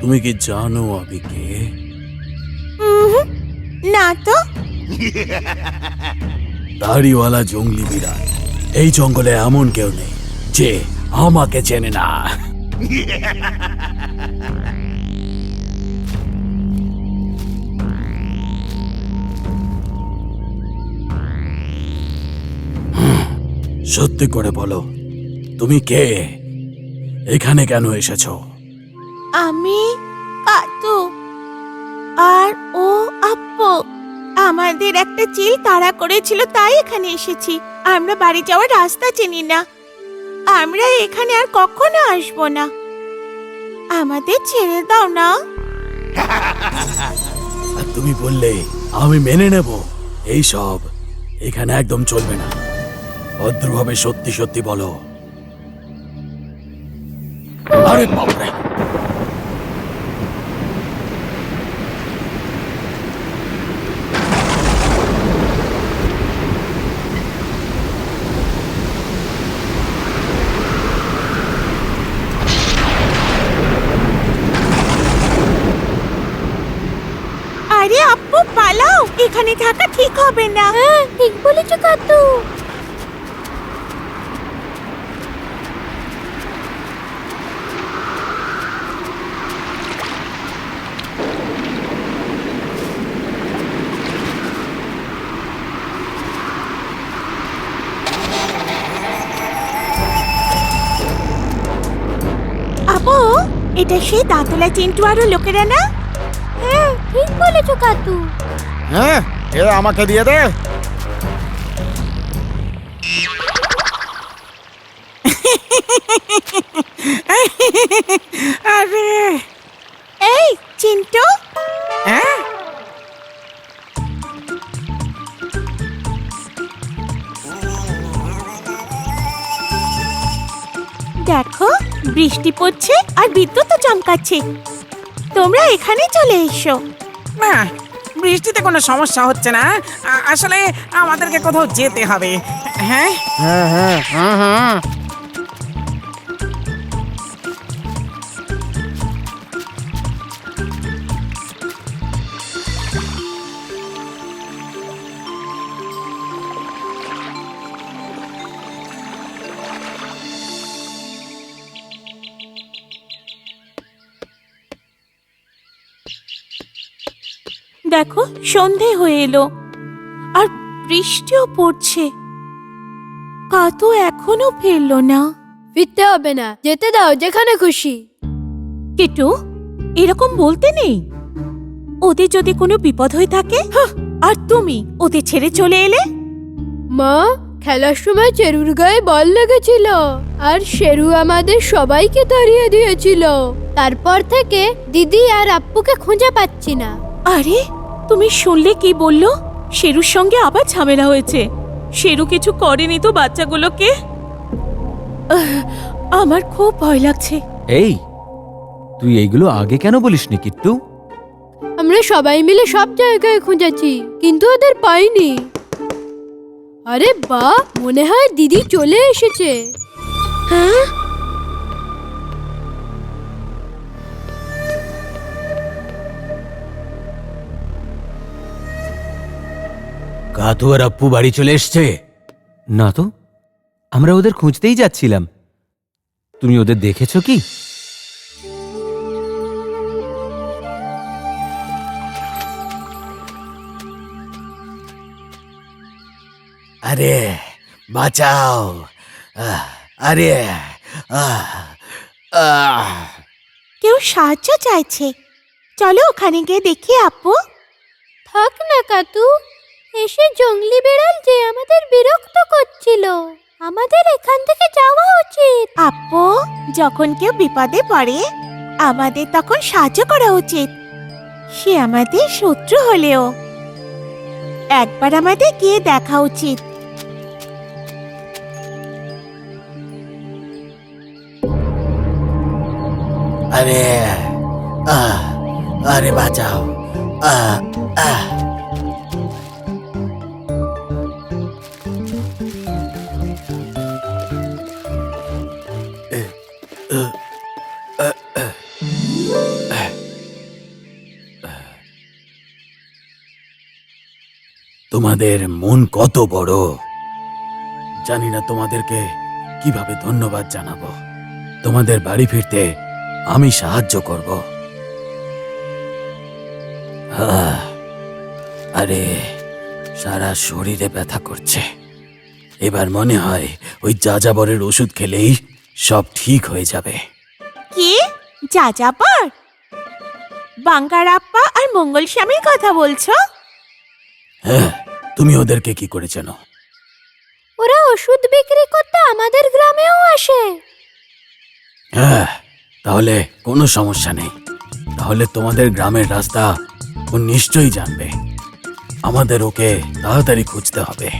তুমি কি জানো আমি কে না তো। দাড়িওয়ালা জঙ্গলি বিড়াল। এই জঙ্গলে এমন কেউ নেই যে আমাকে চেনে না। সত্যি করে বলো তুমি কে? এখানে কেন এসেছ? আমি কাতু আর ও আপু আমাদের একটা চিল তাড়া করেছিল তাই এখানে এসেছি। আমরা বাড়ি যাওয়ার রাস্তা চিনি না। আমরা এখানে আর কখনো আসব না। আমাদের ছেড়ে দাও না। তুমি বললে আমি মেনে নেব। এই সব এখানে একদম চলবে না। ভদ্রভাবে সত্যি সত্যি বলো। আরে বাপরে। আরে আপু পালাও। এখানে থাকা ঠিক হবে না। হ্যাঁ ঠিক বলেছ। এটা সেই দাঁতলা চিন্টু আরও লোকেরা না? হ্যাঁ ঠিক বলেছ কাতু হ্যাঁ এ আমাকে দিয়ে দে। আরে। এই চিন্টু। দেখো বৃষ্টি পড়ছে আর বিদ্যুৎও চমকাচ্ছে। তোমরা এখানে চলে এসো। না বৃষ্টিতে কোনো সমস্যা হচ্ছে না। আসলে আমাদেরকে কোথাও যেতে হবে। হ্যাঁ হ্যাঁ হ্যাঁ হ্যাঁ। সন্ধে হয়ে এলো। আর বৃষ্টিও পড়ছে। কাতো এখনও ফিরলো না। ফিরতে হবে না যেতে দাও যেখানে খুশি। কেটু এরকম বলতে নেই? ওদের যদি কোনো বিপদ হয়ে থাকে আর তুমি ওদের ছেড়ে চলে এলে? মা খেলার সময় চেরুর গায়ে বল লেগেছিল আর শেরু আমাদের সবাইকে তাড়িয়ে দিয়েছিল। তারপর থেকে দিদি আর আপ্পুকে খুঁজে পাচ্ছি না। আরে তুমি শুনলে কি বলল? শেরুর সঙ্গে আবার ঝামেলা হয়েছে। শেরু কিছু করেনি তো বাচ্চাগুলোকে? আহ, আমার খুব ভয় লাগছে। এই তুই এইগুলো আগে কেন বলিস বলিসনি কিট্টু? আমরা সবাই মিলে সব জায়গায় খুঁজেছি কিন্তু ওদের পাইনি। আরে বা মনে হয় দিদি চলে এসেছে। হ্যাঁ? কাতু আর আপ্পু বাড়ি চলে এসছে। না তো আমরা ওদের খুঁজতেই যাচ্ছিলাম। তুমি ওদের দেখেছ কি? আরে বাঁচাও। আহ, আরে আহ, আহ। কেউ সাহায্য চাইছে। চলো ওখানে গিয়ে দেখি আপু থাক না কাতু। এসে জঙ্গলি বেড়াল যে আমাদের বিরক্ত করছিল আমাদের এখান থেকে যাওয়া উচিত। আপু যখন কেউ বিপদে পড়ে আমাদের তখন সাহায্য করা উচিত। সে আমাদের শত্রু হলেও। একবার আমাদের গিয়ে দেখা উচিত। আরে আহ, আরে বাঁচাও। আহ, আহ। তোমাদের মন কত বড়? জানি না তোমাদেরকে কীভাবে ধন্যবাদ জানাব। তোমাদের বাড়ি ফিরতে আমি সাহায্য করব। আরে সারা শরীরে ব্যথা করছে। এবার মনে হয় ওই যাযাবরের ওষুধ খেলেই সব ঠিক হয়ে যাবে। কি? যাযাবর? বাঙ্গারাপ্পা আর মঙ্গল স্বামীর কথা বলছো? হ্যাঁ তুমি ওদেরকে কি করে চেনো? ওরা ওষুধ বিক্রি করতে আমাদের গ্রামেও আসে। হ্যাঁ তাহলে কোনো সমস্যা নেই। তাহলে তোমাদের গ্রামের রাস্তা ও নিশ্চয়ই জানবে। আমাদের ওকে তাড়াতাড়ি খুঁজতে হবে।